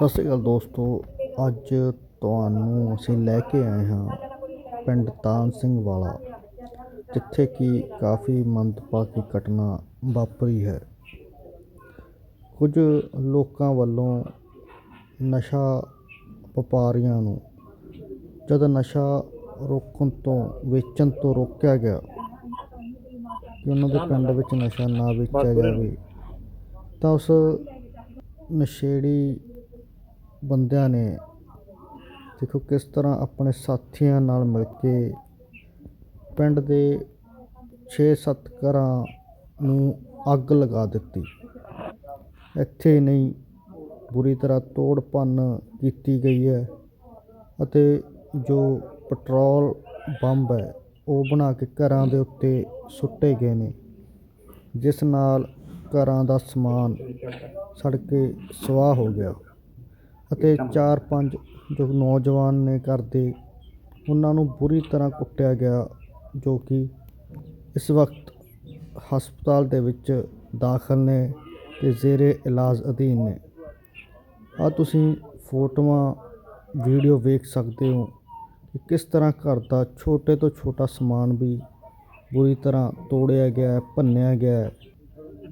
ਸਤਿ ਸ਼੍ਰੀ ਅਕਾਲ ਦੋਸਤੋ, ਅੱਜ ਤੁਹਾਨੂੰ ਅਸੀਂ ਲੈ ਕੇ ਆਏ ਹਾਂ ਪਿੰਡ ਤਾਨ ਸਿੰਘ ਵਾਲਾ, ਜਿੱਥੇ ਕਿ ਕਾਫੀ ਮੰਦਭਾਗੀ ਘਟਨਾ ਵਾਪਰੀ ਹੈ। ਕੁਝ ਲੋਕਾਂ ਵੱਲੋਂ ਨਸ਼ਾ ਵਪਾਰੀਆਂ ਨੂੰ, ਜਦ ਨਸ਼ਾ ਰੋਕਣ ਤੋਂ, ਵੇਚਣ ਤੋਂ ਰੋਕਿਆ ਗਿਆ ਕਿ ਉਹਨਾਂ ਦੇ ਪਿੰਡ ਵਿੱਚ ਨਸ਼ਾ ਨਾ ਵੇਚਿਆ ਜਾਵੇ, ਤਾਂ ਉਸ ਨਸ਼ੇੜੀ ਬੰਦਿਆਂ ਨੇ ਦੇਖੋ ਕਿਸ ਤਰ੍ਹਾਂ ਆਪਣੇ ਸਾਥੀਆਂ ਨਾਲ ਮਿਲ ਕੇ ਪਿੰਡ ਦੇ 6-7 ਘਰਾਂ ਨੂੰ ਅੱਗ ਲਗਾ ਦਿੱਤੀ। ਇੱਥੇ ਨਹੀਂ, ਬੁਰੀ ਤਰ੍ਹਾਂ ਤੋੜ ਭੰਨ ਕੀਤੀ ਗਈ ਹੈ ਅਤੇ ਜੋ ਪੈਟਰੋਲ ਬੰਬ ਹੈ, ਉਹ ਬਣਾ ਕੇ ਘਰਾਂ ਦੇ ਉੱਤੇ ਸੁੱਟੇ ਗਏ ਨੇ, ਜਿਸ ਨਾਲ ਘਰਾਂ ਦਾ ਸਮਾਨ ਸੜ ਕੇ ਸਵਾਹ ਹੋ ਗਿਆ। ਅਤੇ ਚਾਰ ਪੰਜ ਜੋ ਨੌਜਵਾਨ ਨੇ ਘਰ ਦੇ ਉਹਨਾਂ ਨੂੰ ਬੁਰੀ ਤਰ੍ਹਾਂ ਕੁੱਟਿਆ ਗਿਆ ਜੋ ਕਿ ਇਸ ਵਕਤ ਹਸਪਤਾਲ ਦੇ ਵਿੱਚ ਦਾਖਲ ਨੇ ਤੇ ਜ਼ੇਰੇ ਇਲਾਜ ਅਧੀਨ ਨੇ ਆ ਤੁਸੀਂ ਫੋਟੋਆਂ ਵੀਡੀਓ ਵੇਖ ਸਕਦੇ ਹੋ ਕਿ ਕਿਸ ਤਰ੍ਹਾਂ ਘਰ ਦਾ ਛੋਟੇ ਤੋਂ ਛੋਟਾ ਸਮਾਨ ਵੀ ਬੁਰੀ ਤਰ੍ਹਾਂ ਤੋੜਿਆ ਗਿਆ ਭੰਨਿਆ ਗਿਆ।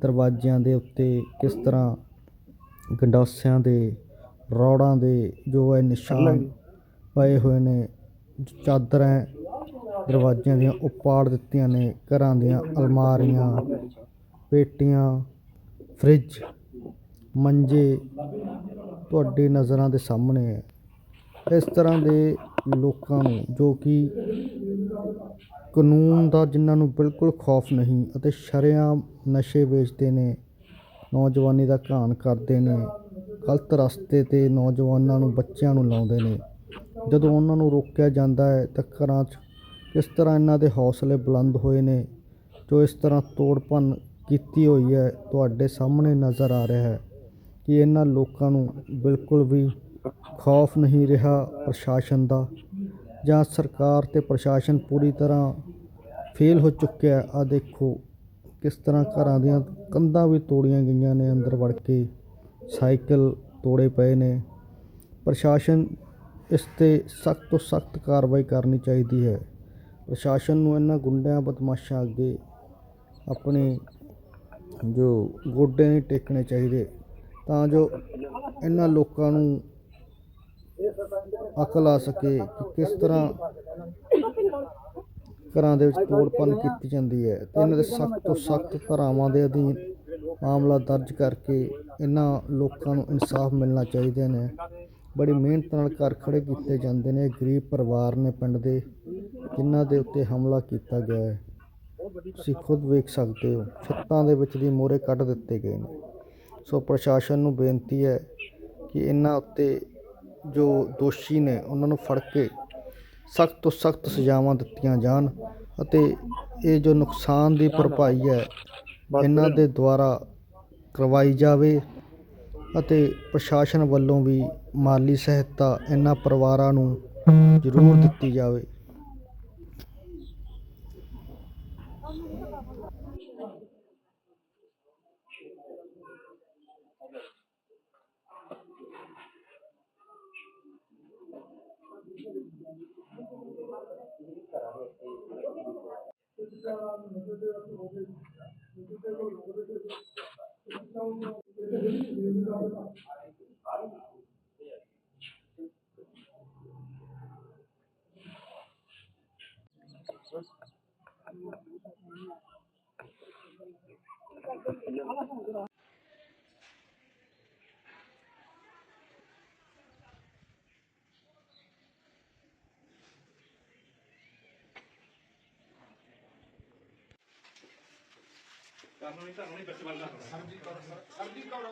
ਦਰਵਾਜ਼ਿਆਂ ਦੇ ਉੱਤੇ ਕਿਸ ਤਰ੍ਹਾਂ ਗੰਡਾਸਿਆਂ ਦੇ ਰੋੜਾਂ ਦੇ ਜੋ ਹੈ ਨਿਸ਼ਾਨ ਪਏ ਹੋਏ ਨੇ ਚਾਦਰਾਂ ਦਰਵਾਜ਼ਿਆਂ ਦੀਆਂ ਉਪਾੜ ਦਿੱਤੀਆਂ ਨੇ ਘਰਾਂ ਦੀਆਂ ਅਲਮਾਰੀਆਂ ਪੇਟੀਆਂ ਫ੍ਰਿਜ ਮੰਜੇ ਤੁਹਾਡੀ ਨਜ਼ਰਾਂ ਦੇ ਸਾਹਮਣੇ ਹੈ ਇਸ ਤਰ੍ਹਾਂ ਦੇ ਲੋਕਾਂ ਨੂੰ ਜੋ ਕਿ ਕਾਨੂੰਨ ਦਾ ਜਿਨ੍ਹਾਂ ਨੂੰ ਬਿਲਕੁਲ ਖੌਫ ਨਹੀਂ ਅਤੇ ਸ਼ਰੇਆਮ ਨਸ਼ੇ ਵੇਚਦੇ ਨੇ ਨੌਜਵਾਨੀ ਦਾ ਘਾਣ ਕਰਦੇ ਨੇ ਗਲਤ ਰਸਤੇ 'ਤੇ ਨੌਜਵਾਨਾਂ ਨੂੰ ਬੱਚਿਆਂ ਨੂੰ ਲਾਉਂਦੇ ਨੇ। ਜਦੋਂ ਉਹਨਾਂ ਨੂੰ ਰੋਕਿਆ ਜਾਂਦਾ ਹੈ, ਤਾਂ ਘਰਾਂ 'ਚ ਕਿਸ ਤਰ੍ਹਾਂ ਇਹਨਾਂ ਦੇ ਹੌਸਲੇ ਬੁਲੰਦ ਹੋਏ ਨੇ, ਜੋ ਇਸ ਤਰ੍ਹਾਂ ਤੋੜ ਭੰਨ ਕੀਤੀ ਹੋਈ ਹੈ, ਤੁਹਾਡੇ ਸਾਹਮਣੇ ਨਜ਼ਰ ਆ ਰਿਹਾ ਹੈ ਕਿ ਇਹਨਾਂ ਲੋਕਾਂ ਨੂੰ ਬਿਲਕੁਲ ਵੀ ਖੌਫ ਨਹੀਂ ਰਿਹਾ ਪ੍ਰਸ਼ਾਸਨ ਦਾ। ਜਾਂ ਸਰਕਾਰ ਤੇ ਪ੍ਰਸ਼ਾਸਨ ਪੂਰੀ ਤਰ੍ਹਾਂ ਫੇਲ ਹੋ ਚੁੱਕਿਆ ਆ ਦੇਖੋ, ਕਿਸ ਤਰ੍ਹਾਂ ਘਰਾਂ ਦੀਆਂ ਕੰਧਾਂ ਵੀ ਤੋੜੀਆਂ ਗਈਆਂ ਨੇ ਅੰਦਰ ਵੜ ਕੇ। ਸਾਈਕਲ ਤੋੜੇ ਪਏ ਨੇ। ਪ੍ਰਸ਼ਾਸਨ ਇਸ ਤੇ ਸਖਤ ਤੋਂ ਸਖਤ ਕਾਰਵਾਈ ਕਰਨੀ ਚਾਹੀਦੀ ਹੈ। ਪ੍ਰਸ਼ਾਸਨ ਨੂੰ ਇਹਨਾਂ ਗੁੰਡਿਆਂ ਬਦਮਾਸ਼ਾਂ ਅੱਗੇ ਆਪਣੇ ਜੋ ਗੋਡੇ ਨਹੀਂ ਟੇਕਣੇ ਚਾਹੀਦੇ, ਤਾਂ ਜੋ ਇਹਨਾਂ ਲੋਕਾਂ ਨੂੰ ਅਕਲ ਆ ਸਕੇ ਕਿ ਕਿਸ ਤਰ੍ਹਾਂ ਘਰਾਂ ਦੇ ਵਿੱਚ ਤੋੜਪੰਨ ਕੀਤੀ ਜਾਂਦੀ ਹੈ ਤੇ ਇਹਨਾਂ ਦੇ ਸਖਤ ਤੋਂ ਸਖਤ ਧਾਰਾਵਾਂ ਦੇ ਅਧੀਨ ਮਾਮਲਾ ਦਰਜ ਕਰਕੇ ਇਹਨਾਂ ਲੋਕਾਂ ਨੂੰ ਇਨਸਾਫ ਮਿਲਣਾ ਚਾਹੀਦੇ ਨੇ। ਬੜੀ ਮਿਹਨਤ ਨਾਲ ਘਰ ਖੜੇ ਕੀਤੇ ਜਾਂਦੇ ਨੇ। ਗਰੀਬ ਪਰਿਵਾਰ ਨੇ ਪਿੰਡ ਦੇ, ਜਿਨ੍ਹਾਂ ਦੇ ਉੱਤੇ ਹਮਲਾ ਕੀਤਾ ਗਿਆ ਹੈ। ਤੁਸੀਂ ਖੁਦ ਵੇਖ ਸਕਦੇ ਹੋ, ਛੱਤਾਂ ਦੇ ਵਿੱਚ ਦੀ ਮੋਰੇ ਕੱਢ ਦਿੱਤੇ ਗਏ ਨੇ। ਸੋ ਪ੍ਰਸ਼ਾਸਨ ਨੂੰ ਬੇਨਤੀ ਹੈ ਕਿ ਇਹਨਾਂ ਉੱਤੇ ਜੋ ਦੋਸ਼ੀ ਨੇ, ਉਹਨਾਂ ਨੂੰ ਫੜ ਕੇ ਸਖਤ ਤੋਂ ਸਖਤ ਸਜ਼ਾਵਾਂ ਦਿੱਤੀਆਂ ਜਾਣ ਅਤੇ ਇਹ ਜੋ ਨੁਕਸਾਨ ਦੀ ਭਰਪਾਈ ਹੈ ਇਹਨਾਂ ਦੇ ਦੁਆਰਾ ਕਰਵਾਈ ਜਾਵੇ ਅਤੇ ਪ੍ਰਸ਼ਾਸਨ ਵੱਲੋਂ ਵੀ ਮਾਲੀ ਸਹਾਇਤਾ ਇਹਨਾਂ ਪਰਿਵਾਰਾਂ ਨੂੰ ਜ਼ਰੂਰ ਦਿੱਤੀ ਜਾਵੇ। ਕਰਨੋਂ ਨਹੀਂ ਧਰਨੋਂ ਨਹੀਂ ਵਿੱਚ ਵੱਲਣਾ ਸਰਜੀ ਕੌਰ ਸਰਜੀ ਕੌਰ